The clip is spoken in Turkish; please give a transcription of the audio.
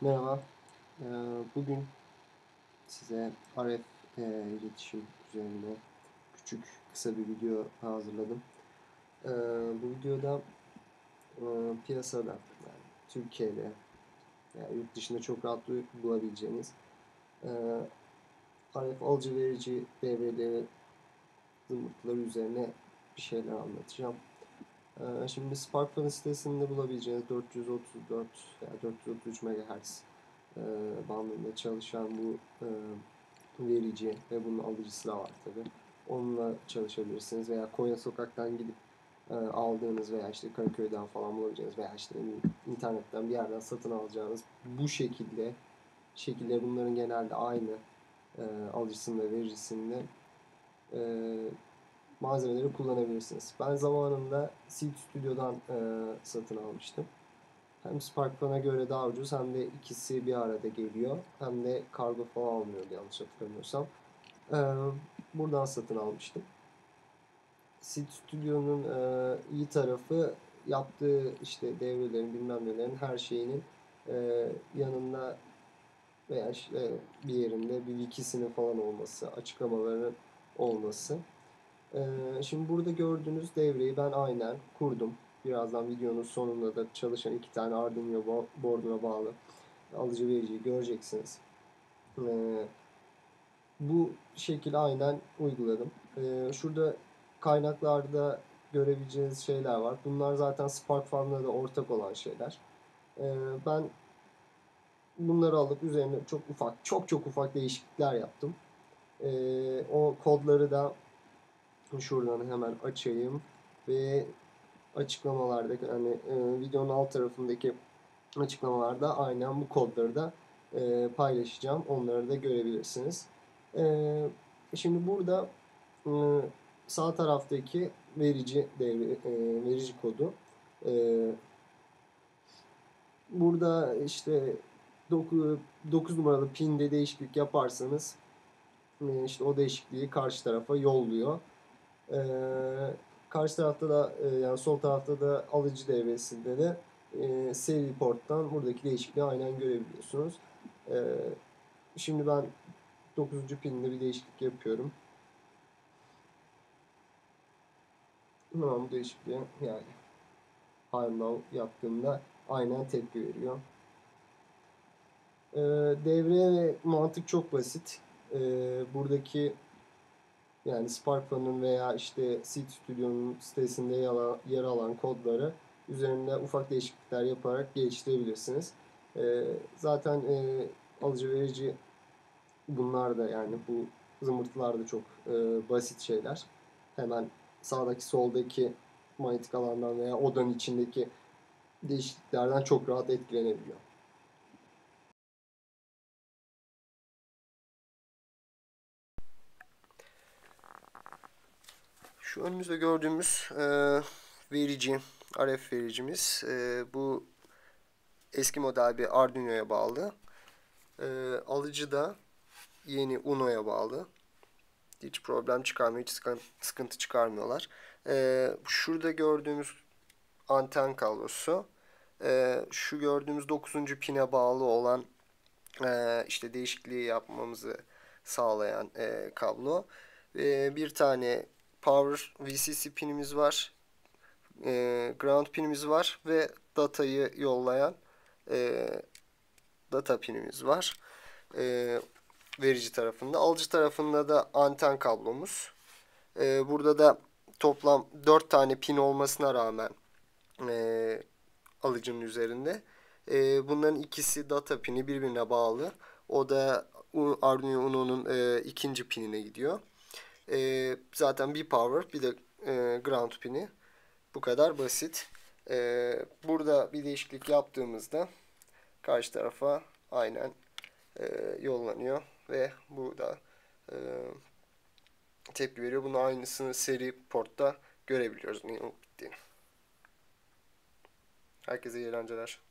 Merhaba. Ee, Bugün size RF e, iletişim üzerine küçük kısa bir video hazırladım. Ee, Bu videoda e, piyasada yani Türkiye'de veya yurt dışında çok rahat bulabileceğiniz e, RF alıcı verici devreleri zımbırtıları üzerine bir şeyler anlatacağım. Ee, Şimdi SparkFun sitesinde bulabileceğiniz 434 veya 433 MHz e, bandında çalışan bu e, verici ve bunun alıcısı da var tabi. Onunla çalışabilirsiniz veya Konya Sokak'tan gidip e, aldığınız veya işte Karaköy'den falan bulabileceğiniz veya işte internetten bir yerden satın alacağınız bu şekilde şekilde bunların genelde aynı alıcısında ve vericisinde malzemeleri kullanabilirsiniz. Ben zamanında Seed Studio'dan e, satın almıştım. Hem SparkFun'a göre daha ucuz hem de ikisi bir arada geliyor. Hem de kargo falan almıyordu yanlış hatırlamıyorsam. E, buradan satın almıştım. Seed Studio'nun e, iyi tarafı yaptığı işte devrelerin bilmem nelerin her şeyinin e, yanında veya işte bir yerinde bir wikisinin falan olması, açıklamaların olması. Ee, şimdi burada gördüğünüz devreyi ben aynen kurdum. Birazdan videonun sonunda da çalışan iki tane Arduino board'una bağlı alıcı vericiyi göreceksiniz. Ee, bu şekilde aynen uyguladım. Ee, şurada kaynaklarda görebileceğiniz şeyler var. Bunlar zaten SparkFun'la da ortak olan şeyler. ben bunları alıp üzerine çok ufak, çok çok ufak değişiklikler yaptım. o kodları da Şuradan hemen açayım ve açıklamalardaki hani e, videonun alt tarafındaki açıklamalarda aynen bu kodları da e, paylaşacağım. Onları da görebilirsiniz. E, şimdi burada e, sağ taraftaki verici devre, e, verici kodu e, burada işte 9, 9 numaralı pinde değişiklik yaparsanız e, işte o değişikliği karşı tarafa yolluyor. Ee, karşı tarafta da e, yani sol tarafta da alıcı devresinde de e, seri porttan buradaki değişikliği aynen görebiliyorsunuz. E, şimdi ben 9. pinde bir değişiklik yapıyorum. Hemen bu değişikliği yani low yaptığımda aynen tepki veriyor. E, devre ve mantık çok basit. E, buradaki yani SparkFun'un veya işte Seed Studio'nun sitesinde yer alan kodları üzerinde ufak değişiklikler yaparak geliştirebilirsiniz. E, zaten e, alıcı verici bunlar da yani bu zımbırtılar da çok e, basit şeyler. Hemen sağdaki soldaki manyetik alandan veya odanın içindeki değişikliklerden çok rahat etkilenebiliyor. Şu önümüzde gördüğümüz e, verici, RF vericimiz. E, bu eski model bir Arduino'ya bağlı. E, alıcı da yeni Uno'ya bağlı. Hiç problem çıkarmıyor, hiç sıkıntı çıkarmıyorlar. E, şurada gördüğümüz anten kablosu. E, şu gördüğümüz 9. pine bağlı olan e, işte değişikliği yapmamızı sağlayan e, kablo. E, bir tane power VCC pinimiz var. E, ground pinimiz var ve datayı yollayan e, data pinimiz var. E, verici tarafında. Alıcı tarafında da anten kablomuz. E, burada da toplam 4 tane pin olmasına rağmen e, alıcının üzerinde. E, bunların ikisi data pini birbirine bağlı. O da Arduino Uno'nun e, ikinci pinine gidiyor. E, zaten bir power bir de e, ground pini. Bu kadar basit. E, burada bir değişiklik yaptığımızda karşı tarafa aynen e, yollanıyor ve burada e, tepki veriyor. Bunu aynısını seri portta görebiliyoruz. Herkese iyi eğlenceler.